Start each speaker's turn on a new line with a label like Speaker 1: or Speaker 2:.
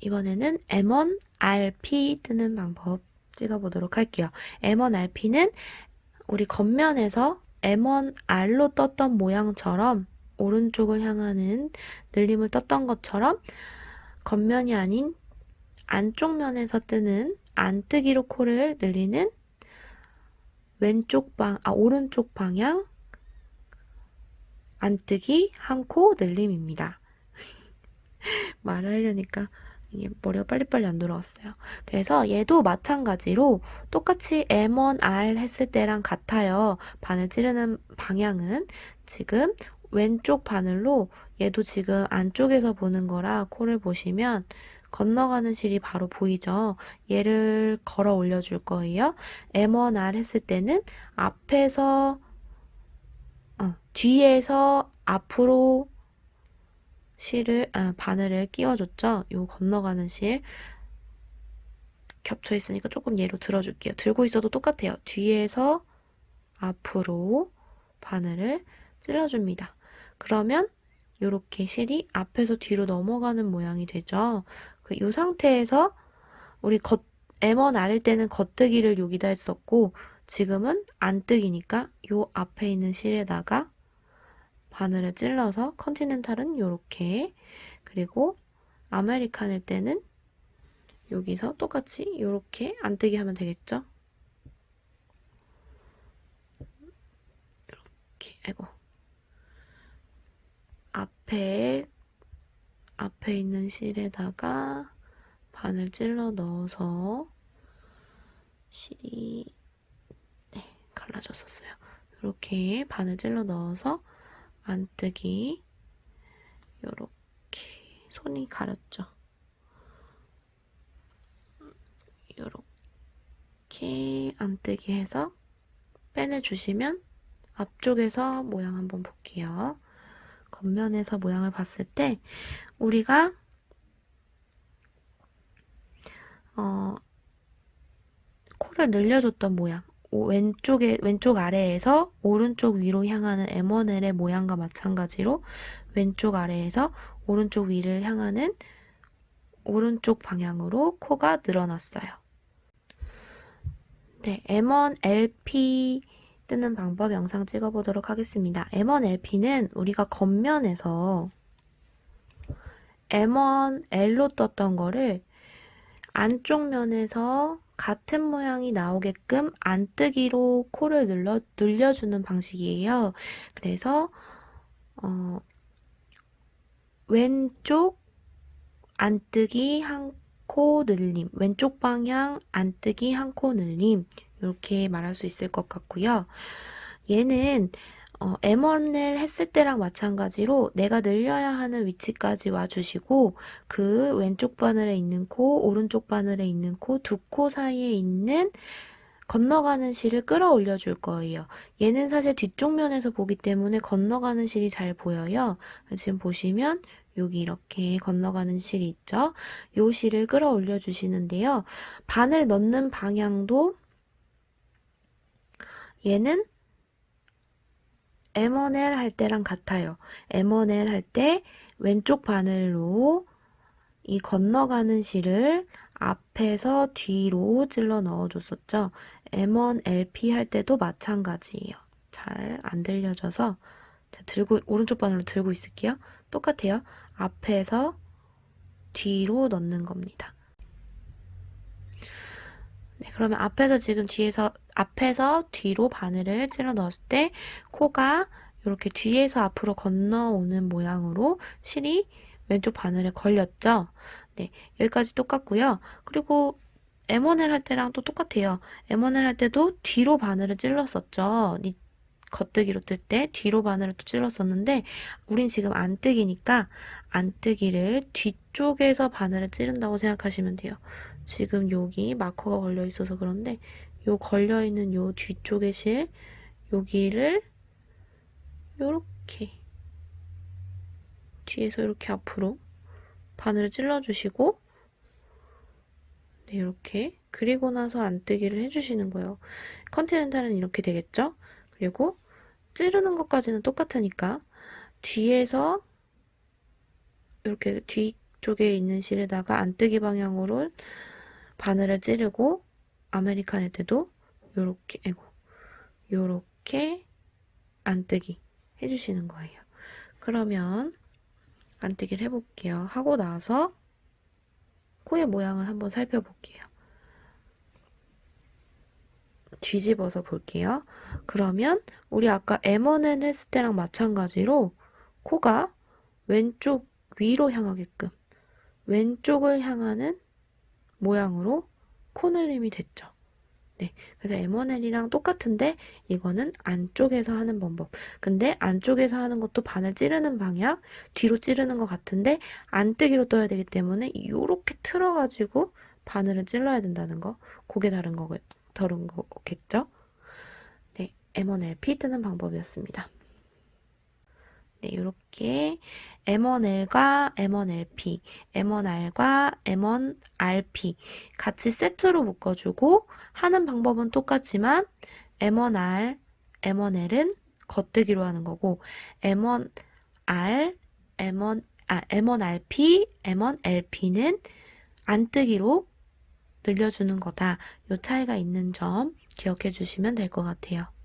Speaker 1: 이번에는 M1 RP 뜨는 방법 찍어보도록 할게요. M1 RP는 우리 겉면에서 M1 R로 떴던 모양처럼 오른쪽을 향하는 늘림을 떴던 것처럼 겉면이 아닌 안쪽 면에서 뜨는 안뜨기로 코를 늘리는 왼쪽 방, 아, 오른쪽 방향 안뜨기 한 코 늘림입니다. 말하려니까 이게 머리가 빨리빨리 안 돌아왔어요. 그래서 얘도 마찬가지로 똑같이 M1R 했을 때랑 같아요. 바늘 찌르는 방향은 지금 왼쪽 바늘로 얘도 지금 안쪽에서 보는 거라 코를 보시면 건너가는 실이 바로 보이죠? 얘를 걸어 올려줄 거예요. M1R 했을 때는 앞에서, 어, 뒤에서 앞으로 실을, 아, 바늘을 끼워줬죠? 요 건너가는 실. 겹쳐 있으니까 조금 얘로 들어줄게요. 들고 있어도 똑같아요. 뒤에서 앞으로 바늘을 찔러줍니다. 그러면 이렇게 실이 앞에서 뒤로 넘어가는 모양이 되죠. 그이 상태에서 우리 겉 M1 아릴 때는 겉뜨기를 여기다 했었고 지금은 안뜨기니까 요 앞에 있는 실에다가 바늘을 찔러서 컨티넨탈은 요렇게 그리고 아메리칸일 때는 여기서 똑같이 요렇게 안뜨기 하면 되겠죠? 이렇게 아이고 앞에 앞에 있는 실에다가 바늘 찔러 넣어서 실이 네, 갈라졌었어요. 이렇게 바늘 찔러 넣어서 안뜨기 요렇게 손이 가렸죠. 요렇게 안뜨기 해서 빼내주시면 앞쪽에서 모양 한번 볼게요. 겉면에서 모양을 봤을 때 우리가 어, 코를 늘려줬던 모양 오- 왼쪽에 왼쪽 아래에서 오른쪽 위로 향하는 M1L의 모양과 마찬가지로 왼쪽 아래에서 오른쪽 위를 향하는 오른쪽 방향으로 코가 늘어났어요. 네, M1LP 뜨는 방법 영상 찍어보도록 하겠습니다. M1LP는 우리가 겉면에서 M1L로 떴던 거를 안쪽 면에서 같은 모양이 나오게끔 안뜨기로 코를 눌러, 늘려주는 방식이에요. 그래서, 어, 왼쪽 안뜨기 한 코 늘림, 왼쪽 방향 안뜨기 한 코 늘림, 이렇게 말할 수 있을 것 같고요. 얘는 어, M1을 했을 때랑 마찬가지로 내가 늘려야 하는 위치까지 와주시고 그 왼쪽 바늘에 있는 코, 오른쪽 바늘에 있는 코, 두 코 사이에 있는 건너가는 실을 끌어올려 줄 거예요. 얘는 사실 뒤쪽 면에서 보기 때문에 건너가는 실이 잘 보여요. 지금 보시면 여기 이렇게 건너가는 실이 있죠. 요 실을 끌어올려 주시는데요. 바늘 넣는 방향도 얘는 M1L 할 때랑 같아요. M1L 할 때 왼쪽 바늘로 이 건너가는 실을 앞에서 뒤로 찔러 넣어줬었죠. M1LP 할 때도 마찬가지예요. 잘 안 들려져서 들고 오른쪽 바늘로 들고 있을게요. 똑같아요. 앞에서 뒤로 넣는 겁니다. 네, 그러면 앞에서 지금 뒤에서 앞에서 뒤로 바늘을 찔러 넣었을 때 코가 이렇게 뒤에서 앞으로 건너오는 모양으로 실이 왼쪽 바늘에 걸렸죠. 네, 여기까지 똑같고요. 그리고 M1L 할 때랑 또 똑같아요. M1L 할 때도 뒤로 바늘을 찔렀었죠. 니 겉뜨기로 뜰 때 뒤로 바늘을 또 찔렀었는데 우린 지금 안 뜨기니까 안 뜨기를 뒤쪽에서 바늘을 찌른다고 생각하시면 돼요. 지금 여기 마커가 걸려 있어서 그런데 요 걸려 있는 요 뒤쪽의 실 여기를 요렇게 뒤에서 이렇게 앞으로 바늘을 찔러 주시고 네, 이렇게 그리고 나서 안뜨기를 해주시는 거예요. 컨티넨탈은 이렇게 되겠죠? 그리고 찌르는 것까지는 똑같으니까 뒤에서 이렇게 뒤 쪽에 있는 실에다가 안뜨기 방향으로 바늘을 찌르고 아메리칸일 때도 요렇게 아이고 요렇게 안뜨기 해주시는 거예요. 그러면 안뜨기를 해볼게요. 하고 나서 코의 모양을 한번 살펴볼게요. 뒤집어서 볼게요. 그러면 우리 아까 M1N 했을 때랑 마찬가지로 코가 왼쪽 위로 향하게끔 왼쪽을 향하는 모양으로 코늘림이 됐죠. 네, 그래서 M1L이랑 똑같은데 이거는 안쪽에서 하는 방법. 근데 안쪽에서 하는 것도 바늘 찌르는 방향, 뒤로 찌르는 것 같은데 안뜨기로 떠야 되기 때문에 이렇게 틀어가지고 바늘을 찔러야 된다는 거. 그게 다른 거, 다른 거겠죠? 네, M1LP 뜨는 방법이었습니다. 네, 이렇게 M1L과 M1LP, M1R과 M1RP 같이 세트로 묶어주고 하는 방법은 똑같지만 M1R, M1L은 겉뜨기로 하는 거고 M1R, M1, 아, M1RP, M1LP는 안 뜨기로 늘려주는 거다. 요 차이가 있는 점 기억해 주시면 될 것 같아요.